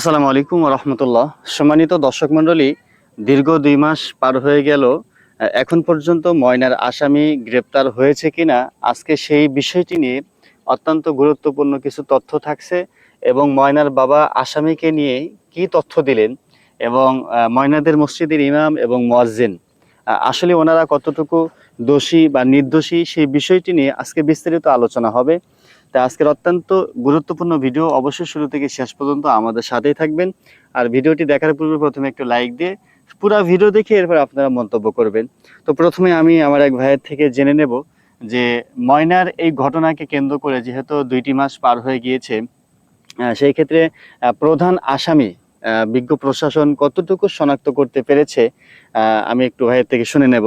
আসসালামু আলাইকুম রহমতুল্লাহ সম্মানিত দর্শক মণ্ডলী, দীর্ঘ দুই মাস পার হয়ে গেল, এখন পর্যন্ত ময়নার আসামি গ্রেপ্তার হয়েছে কিনা, আজকে সেই বিষয়টি নিয়ে অত্যন্ত গুরুত্বপূর্ণ কিছু তথ্য থাকছে এবং ময়নার বাবা আসামিকে নিয়ে কি তথ্য দিলেন এবং ময়নাদের মসজিদের ইমাম এবং মোয়াজ্জিন। আসলে ওনারা কতটুকু দোষী বা নির্দোষী সেই বিষয়টি নিয়ে আজকে বিস্তারিত আলোচনা হবে। তা আজকের অত্যন্ত গুরুত্বপূর্ণ ভিডিও অবশ্যই শুরু থেকে শেষ পর্যন্ত আমাদের সাথেই থাকবেন। আর ভিডিওটি দেখার পূর্বে প্রথমে একটু লাইক দিয়ে পুরো ভিডিও দেখে এরপর আপনারা মন্তব্য করবেন। তো প্রথমে আমি আমার এক ভাইয়ের থেকে জেনে নেব যে ময়নার এই ঘটনাকে কেন্দ্র করে যেহেতু দুইটি মাস পার হয়ে গিয়েছে সেই ক্ষেত্রে প্রধান আসামি বিজ্ঞ প্রশাসন কতটুকু শনাক্ত করতে পেরেছে আমি একটু ভাইয়ের থেকে শুনে নেব।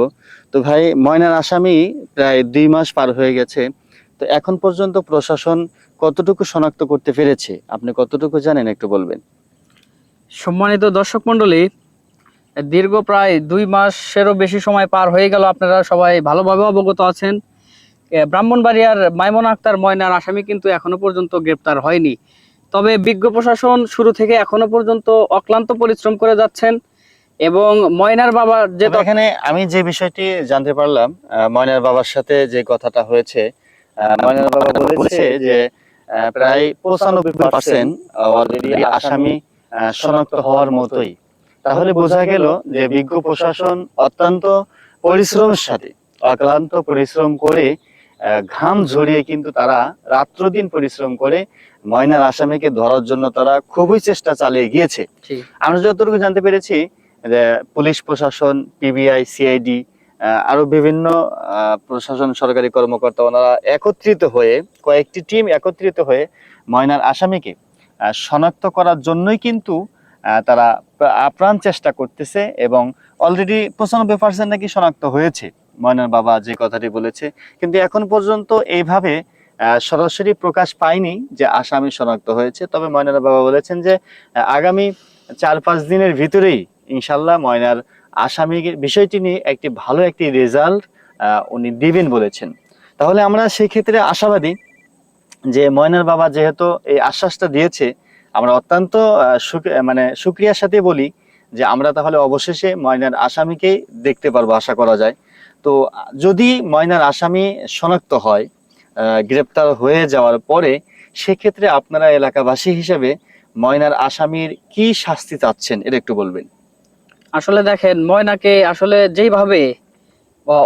তো ভাই, ময়নার আসামি প্রায় দুই মাস পার হয়ে গেছে। তো এখন পর্যন্ত প্রশাসন কতটুকু শনাক্ত করতে পেরেছে? আপনি কতটুকু জানেন একটু বলবেন। সম্মানিত দর্শক মণ্ডলী দীর্ঘ প্রায় দুই মাসেরও বেশি সময় পার হয়ে গেল আপনারা সবাই ভালোভাবে অবগত আছেন। ব্রাহ্মণবাড়িয়ার মাইমন আক্তার ময়নার আসামি কিন্তু এখনও পর্যন্ত গ্রেপ্তার হয়নি। তবে বিজ্ঞ প্রশাসন শুরু থেকে এখনও পর্যন্ত অক্লান্ত পরিশ্রম করে যাচ্ছেন এবং ময়নার বাবা যে এখানে আমি যে বিষয়টি জানতে পারলাম ময়নার বাবার সাথে যে কথাটা হয়েছে বাবা বলেছে যে প্রায় পঁচানব্বই পার্সেন্ট অলরেডি আসামি শনাক্ত হওয়ার মতোই। তাহলে বোঝা গেল যে বিজ্ঞ প্রশাসন অত্যন্ত পরিশ্রমের সাথে অক্লান্ত পরিশ্রম করে ঘাম ঝরিয়ে কিন্তু তারা রাত্রদিন পরিশ্রম করে ময়নার আসামিকে ধরার জন্য তারা খুবই চেষ্টা চালিয়ে গিয়েছে। আমরা যতটুকু জানতে পেরেছি যে পুলিশ প্রশাসন পিবিআই সিআইডি আরও বিভিন্ন প্রশাসন, সরকারি কর্মকর্তা ওনারা একত্রিত হয়ে, কয়েকটি টিম একত্রিত হয়ে ময়নার আসামিকে শনাক্ত করার জন্যই কিন্তু তারা আপ্রাণ চেষ্টা করতেছে এবং অলরেডি পঁচানব্বই পার্সেন্ট নাকি শনাক্ত হয়েছে। ময়নার বাবা যে কথাটি বলেছে, কিন্তু এখন পর্যন্ত এইভাবে সরাসরি প্রকাশ পায়নি যে আসামি শনাক্ত হয়েছে। তবে ময়নার বাবা বলেছেন যে আগামী চার পাঁচ দিনের ভিতরেই ইনশাল্লাহ ময়নার আসামির বিষয়টি নিয়ে একটি ভালো একটি রেজাল্ট উনি দিবেন বলেছেন। তাহলে আমরা সেই ক্ষেত্রে আশাবাদী যে ময়নার বাবা যেহেতু এই আশ্বাসটা দিয়েছে, আমরা অত্যন্ত মানে সুক্রিয়ার সাথে বলি যে আমরা তাহলে অবশেষে ময়নার আসামিকেই দেখতে পারব আশা করা যায়। তো যদি ময়নার আসামি শনাক্ত হয় গ্রেপ্তার হয়ে যাওয়ার পরে সেক্ষেত্রে আপনারা এলাকাবাসী হিসেবে ময়নার আসামির কি শাস্তি চাচ্ছেন, এটা একটু বলবেন। আসলে দেখেন ময়নাকে আসলে যেইভাবে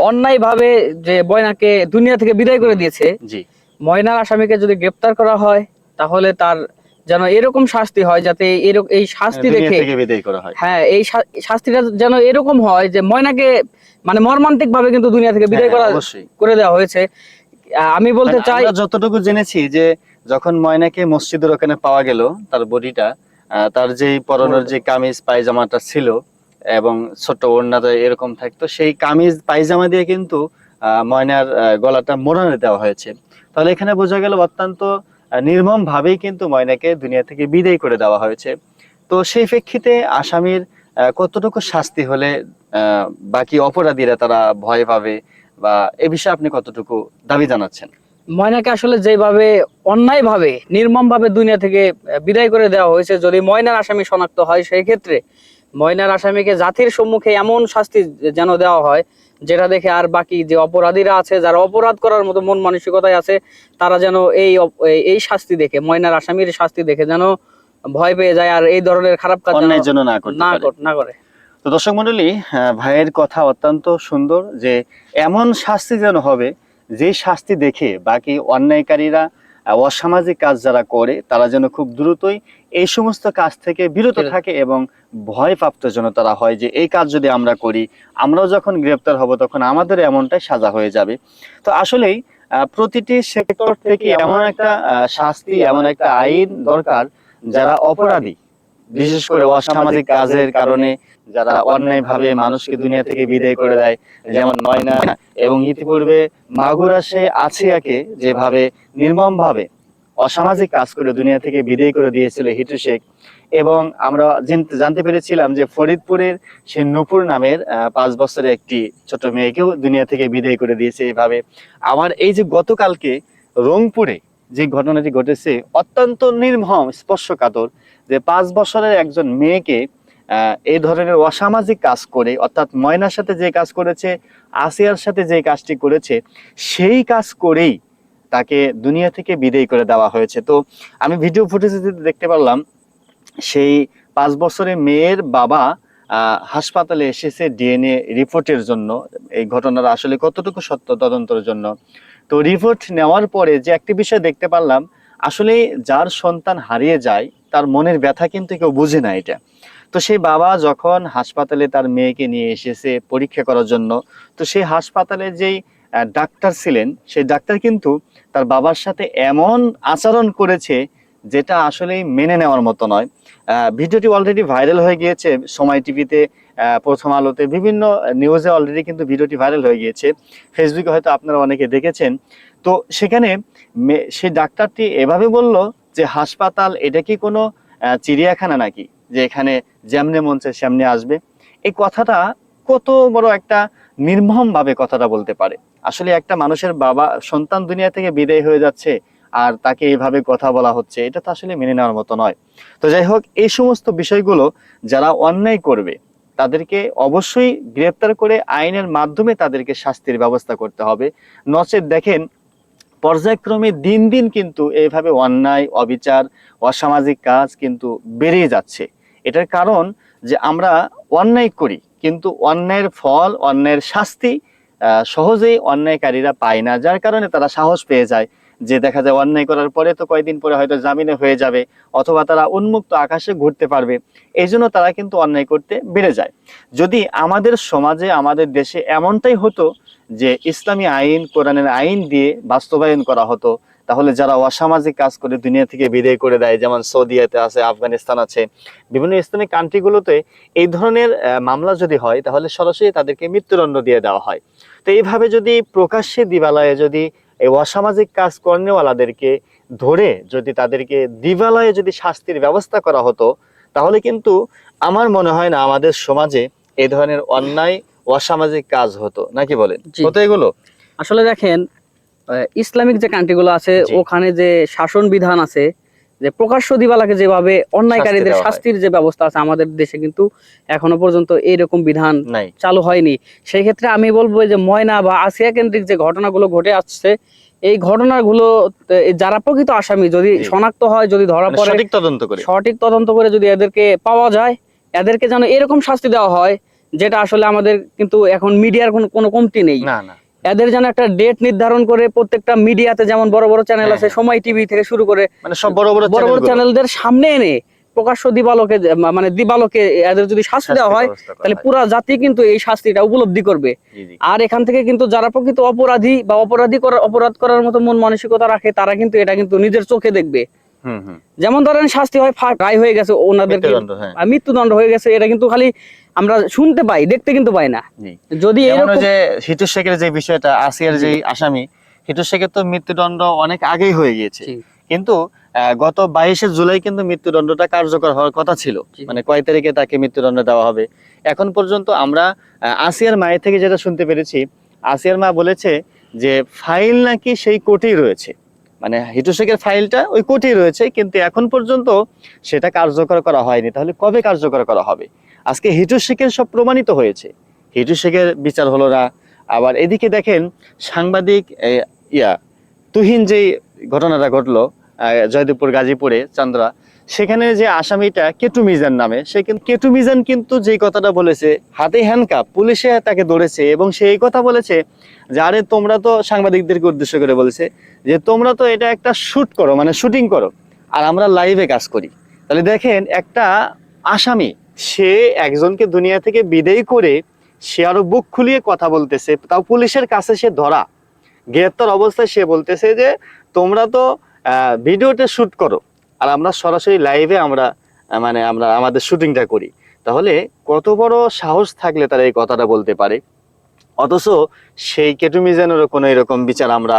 অন্যায় ভাবে যে ময়নাকে দুনিয়া থেকে বিদায় করে দিয়েছে জি। ময়নার আসামিকে যদি গ্রেপ্তার করা হয় তাহলে তার যেন এরকম শাস্তি হয় যাতে এই শাস্তি দেখে বিদায় করা হয়। হ্যাঁ এই শাস্তিটা যেন এরকম হয় যে ময়নাকে মানে মর্মান্তিক ভাবে কিন্তু দুনিয়া থেকে বিদায় হ্যাঁ, করা অবশ্যই। করে দেওয়া হয়েছে। আমি বলতে মানে চাই যতটুকু জেনেছি যে যখন ময়নাকে মসজিদের ওখানে পাওয়া গেল তার বডিটা আহ, তার যে পরনের যে কামিজ পায়জামাটা ছিল এবং ছোট ওড়নাটা এরকম থাকতো, সেই কামিজ, পায়জামা দিয়ে কিন্তু ময়নার গলাটা মোড়ানো দেওয়া হয়েছে। তাহলে এখানে বোঝা গেল অত্যন্ত নির্মম ভাবেই কিন্তু ময়নাকে দুনিয়া থেকে বিদায় করে দেওয়া হয়েছে। তো সেই প্রেক্ষিতে আসামির কতটুকু শাস্তি হলে বাকি অপরাধীরা তারা ভয় পাবে বা এ বিষয়ে আপনি কতটুকু দাবি জানাচ্ছেন? ময়নাকে আসলে যেভাবে অন্যায় ভাবে নির্মম ভাবে দুনিয়া থেকে বিদায় করে দেওয়া হয়েছে, যদি ময়নার আসামি শনাক্ত হয়, সেই ক্ষেত্রে ময়নার আসামিকে জাতির সম্মুখে এমন শাস্তি যেন দেওয়া হয় যেটা দেখে আর বাকি যে অপরাধীরা আছে যারা অপরাধ করার মতো মন মানসিকতায় আছে তারা যেন এই এই- শাস্তি দেখে ময়নার আসামির শাস্তি দেখে যেন ভয় পেয়ে যায় আর এই ধরনের খারাপ কাজ জন্য না। কর- না করে তো দর্শক মন্ডলী ভাইয়ের কথা অত্যন্ত সুন্দর যে এমন শাস্তি যেন হবে যে শাস্তি দেখে বাকি অন্যায়কারীরা অসামাজিক কাজ যারা করে তারা যেন খুব দ্রুতই এই সমস্ত কাজ থেকে বিরত। থাকে এবং ভয়প্রাপ্ত যেন তারা হয় যে এই কাজ যদি আমরা করি আমরাও যখন গ্রেপ্তার হব তখন আমাদের এমনটাই সাজা হয়ে যাবে তো আসলেই প্রতিটি সেক্টর থেকে এমন একটা শাস্তি এমন একটা আইন দরকার যারা অপরাধী বিশেষ করে অসামাজিক কাজের কারণে যারা অন্যায় ভাবে মানুষকে দুনিয়া থেকে বিদায় করে দেয় যেমন ময়না এবং ইতিপূর্বে মাগুরা সে আছিয়াকে যেভাবে নির্মম ভাবে অসামাজিক কাজ করে দুনিয়া থেকে বিদায় করে দিয়েছিল হিটু শেখ। এবং আমরা জানতে- পেরেছিলাম যে ফরিদপুরের সে নূপুর নামের পাঁচ বছরের একটি ছোট মেয়েকেও দুনিয়া থেকে বিদায় করে দিয়েছে এইভাবে আমার এই যে গতকালকে রংপুরে যে ঘটনাটি ঘটেছে অত্যন্ত নির্মম স্পর্শকাতর যে পাঁচ বছরের একজন মেয়েকে এই ধরনের অসামাজিক কাজ করে, অর্থাৎ ময়নার সাথে যে কাজ করেছে, আসিয়ার সাথে যে কাজটি করেছে, সেই কাজ করেই তাকে দুনিয়া থেকে বিদায় করে দেওয়া হয়েছে। তো আমি ভিডিও ফুটেজে দেখতে পারলাম, সেই পাঁচ বছরের মেয়ের বাবা হাসপাতালে এসেছে ডিএনএ রিপোর্টের জন্য। এই ঘটনার আসলে কতটুকু সত্য তদন্তের জন্য। তো রিপোর্ট নেওয়ার পরে যে একটি বিষয় দেখতে পারলাম, আসলে যার সন্তান হারিয়ে যায়, তার মনের ব্যথা কিন্তু কেউ বুঝে না এটা। তো সেই বাবা যখন হাসপাতালে তার মেয়েকে নিয়ে এসেছে পরীক্ষা করার জন্য, তো সেই হাসপাতালে যেই ডাক্তার ছিলেন, সেই ডাক্তার কিন্তু তার বাবার সাথে এমন আচরণ করেছে যেটা আসলে মেনে নেওয়ার মতো নয়। ভিডিওটি অলরেডি ভাইরাল হয়ে গিয়েছে, সময় টিভিতে প্রথম আলোতে, বিভিন্ন নিউজে অলরেডি কিন্তু ভিডিওটি ভাইরাল হয়ে গিয়েছে। ফেসবুকে হয়তো আপনারা অনেকে দেখেছেন। তো সেখানে সেই ডাক্তারটি এভাবে বলল যে, হাসপাতাল, এটা কি কোনো চিড়িয়াখানা নাকি? যে এখানে যেমনে মঞ্চে সামনে আসবে। এই কথাটা কত বড় একটা নির্মম ভাবে কথাটা বলতে পারে। আসলে একটা মানুষের বাবা সন্তান দুনিয়া থেকে বিদায় হয়ে যাচ্ছে আর তাকে এইভাবে কথা বলা হচ্ছে, এটা তো আসলে মেনে নেওয়ার মতো নয়। তো যাই হোক, এই সমস্ত বিষয়গুলো যারা অন্যায় করবে, তাদেরকে অবশ্যই গ্রেপ্তার করে আইনের মাধ্যমে তাদেরকে শাস্তির ব্যবস্থা করতে হবে। নচেত দেখেন, পর্যায়ক্রমে দিন দিন কিন্তু এইভাবে অন্যায়, অবিচার, অসামাজিক কাজ কিন্তু বেড়ে যাচ্ছে। এটার কারণ যে আমরা অন্যায় করি, কিন্তু অন্যায়ের ফল, অন্যায়ের শাস্তি সহজেই অন্যায়কারীরা পায় না, যার কারণে তারা সাহস পেয়ে যায় যে দেখা যায় অন্যায় করার পরে তো কয়েকদিন পরে হয়তো জামিনে হয়ে যাবে অথবা তারা উন্মুক্ত আকাশে ঘুরতে পারবে। এই জন্য তারা কিন্তু অন্যায় করতে বেড়ে যায়। যদি আমাদের সমাজে, আমাদের দেশে এমনটাই হতো যে ইসলামী আইন, কোরআনের আইন দিয়ে বাস্তবায়ন করা হতো তাহলে যারা অসামাজিক কাজ করে দুনিয়া থেকে বিদায় করে দেয় যেমন সৌদিয়াতে আছে আফগানিস্তান আছে বিভিন্ন ইসলামিক কান্ট্রিগুলোতে এই ধরনের মামলা যদি হয় তাহলে সরাসরি তাদেরকে মৃত্যুদণ্ড দিয়ে দেওয়া হয়। তো এইভাবে যদি প্রকাশ্যে দিবালয়ে যদি এই অসামাজিক কাজ কর্নেওয়ালাদেরকে ধরে যদি তাদেরকে দিবালয়ে যদি শাস্তির ব্যবস্থা করা হতো তাহলে কিন্তু আমার মনে হয় না আমাদের সমাজে এই ধরনের অন্যায় অসামাজিক কাজ হতো। নাকি বলেন? হতো এগুলো? আসলে দেখেন ইসলামিক যে কান্ট্রিগুলো আছে ওখানে যে শাসন বিধান আছে যে প্রকাশ্য দিবালাকে যেভাবে অন্যায়কারীদের শাস্তির যে ব্যবস্থা আছে আমাদের দেশে কিন্তু এখনও পর্যন্ত এইরকম বিধান চালু হয়নি। সেই ক্ষেত্রে আমি বলব যে ময়না বা আসিয়া কেন্দ্রিক যে ঘটনাগুলো ঘটে আসছে এই ঘটনাগুলো যারা প্রকৃত আসামি যদি শনাক্ত হয় যদি ধরা মানে পড়ে সঠিক তদন্ত করে। সঠিক তদন্ত করে যদি এদেরকে পাওয়া যায় এদেরকে যেন এরকম শাস্তি দেওয়া হয় যেটা আসলে আমাদের কিন্তু এখন মিডিয়ার কোনো কোনো কমতি নেই। না না। এদের যেন একটা ডেট নির্ধারণ করে প্রত্যেকটা মিডিয়াতে যেমন বড় বড় চ্যানেল হ্যাঁ, আছে হ্যাঁ। সময় টিভি থেকে শুরু করে মানে সব বড় বড় বড় বড় চ্যানেলদের সামনে এনে প্রকাশ্য দিবালোকে মানে দিবালোকে এদের যদি শাস্তি দেওয়া হয় তাহলে হয়। পুরা জাতি কিন্তু এই শাস্তিটা উপলব্ধি করবে। আর এখান থেকে কিন্তু যারা প্রকৃত অপরাধী বা অপরাধী করার অপরাধ করার মতো মন মানসিকতা রাখে তারা কিন্তু এটা কিন্তু নিজের চোখে দেখবে। যেমন ধরেন শাস্তি হয় রায় হয়ে গেছে ওনাদের মৃত্যুদণ্ড, হ্যাঁ। হয়ে গেছে এটা কিন্তু খালি আমরা শুনতে পাই দেখতে কিন্তু পাই না। যদি যে হিটু শেখের যে বিষয়টা আসিয়ার যে আসামি হিটু শেখের তো মৃত্যুদণ্ড অনেক আগেই হয়ে গিয়েছে। কিন্তু গত বাইশে জুলাই কিন্তু মৃত্যুদণ্ডটা কার্যকর হওয়ার কথা ছিল। মানে কয় তারিখে তাকে মৃত্যুদণ্ড দেওয়া হবে? এখন পর্যন্ত আমরা আসিয়ার মায়ের থেকে যেটা শুনতে পেরেছি আসিয়ার মা বলেছে যে ফাইল নাকি সেই কোর্টেই রয়েছে। মানে হিটু শেখের ফাইলটা ওই কোর্টেই রয়েছে, কিন্তু এখন পর্যন্ত সেটা কার্যকর করা হয়নি। তাহলে কবে কার্যকর করা হবে? আজকে হিটু শেখের সব প্রমাণিত হয়েছে। হিটু শেখের বিচার হলো না। আবার এদিকে দেখেন সাংবাদিক ইয়া, তুহিন যেই ঘটনাটা ঘটলো জয়দেবপুর গাজীপুরে, চান্দ্রা সেখানে যে আসামিটা কেটু মিজান নামে সে কিন্তু কেটু মিজান কিন্তু যে কথাটা বলেছে হাতে হ্যান্ডকাপ পুলিশে তাকে ধরেছে এবং সে এই কথা বলেছে যে আরে তোমরা তো সাংবাদিকদেরকে উদ্দেশ্য করে বলেছে যে তোমরা তো এটা একটা শ্যুট করো মানে শুটিং করো আর আমরা লাইভে কাজ করি। তাহলে দেখেন একটা আসামি সে একজনকে দুনিয়া থেকে বিদায় করে সে আরও বুক খুলিয়ে কথা বলতেছে তাও পুলিশের কাছে সে ধরা। গ্রেপ্তার অবস্থায় সে বলতেছে যে তোমরা তো আহ, ভিডিওতে শুট করো। আর আমরা সরাসরি লাইভে আমরা মানে আমরা আমাদের শুটিংটা করি। তাহলে কত বড় সাহস থাকলে তারা এই কথাটা বলতে পারে? অথচ সেই কেটুমিজানেরও কোনো এরকম বিচার আমরা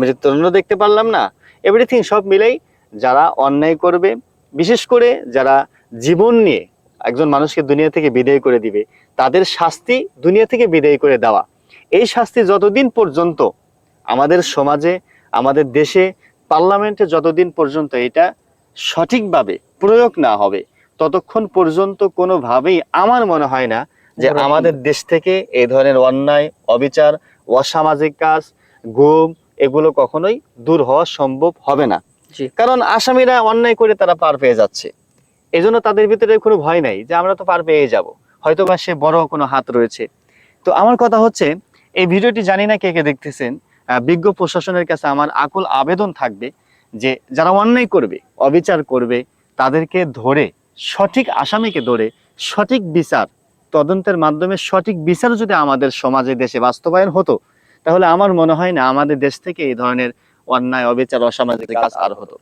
মৃত্যুদণ্ড দেখতে পারলাম না। এভরিথিং সব মিলেই যারা অন্যায় করবে, বিশেষ করে যারা জীবন নিয়ে একজন মানুষকে দুনিয়া থেকে বিদায় করে দিবে, তাদের শাস্তি দুনিয়া থেকে বিদায় করে দেওয়া। এই শাস্তি যতদিন পর্যন্ত আমাদের সমাজে, আমাদের দেশে পার্লামেন্টে যতদিন পর্যন্ত এটা সঠিকভাবে প্রয়োগ না হবে ততক্ষণ পর্যন্ত কোনোভাবেই আমার মনে হয় না যে আমাদের দেশ থেকে এই ধরনের অন্যায় অবিচার অসামাজিক কাজ গুম এগুলো কখনোই দূর হওয়া সম্ভব হবে না। কারণ আসামিরা অন্যায় করে তারা পার পেয়ে যাচ্ছে। এই জন্য তাদের ভিতরে কোনো ভয় নাই যে আমরা তো পার পেয়ে যাব। হয়তো বা সে বড় কোনো হাত রয়েছে। তো আমার কথা হচ্ছে এই ভিডিওটি জানি না কে কে দেখতেছেন বিজ্ঞ প্রশাসনের কাছে আমার আকুল আবেদন থাকবে। যে যারা অন্যায় করবে, অবিচার করবে, তাদেরকে ধরে, সঠিক আসামিকে ধরে, সঠিক বিচার, তদন্তের মাধ্যমে সঠিক বিচার যদি আমাদের সমাজে, দেশে বাস্তবায়ন হতো, তাহলে আমার মনে হয় না আমাদের দেশ থেকে এই ধরনের অন্যায়, অবিচার, অসামাজিক কাজ আর হতো।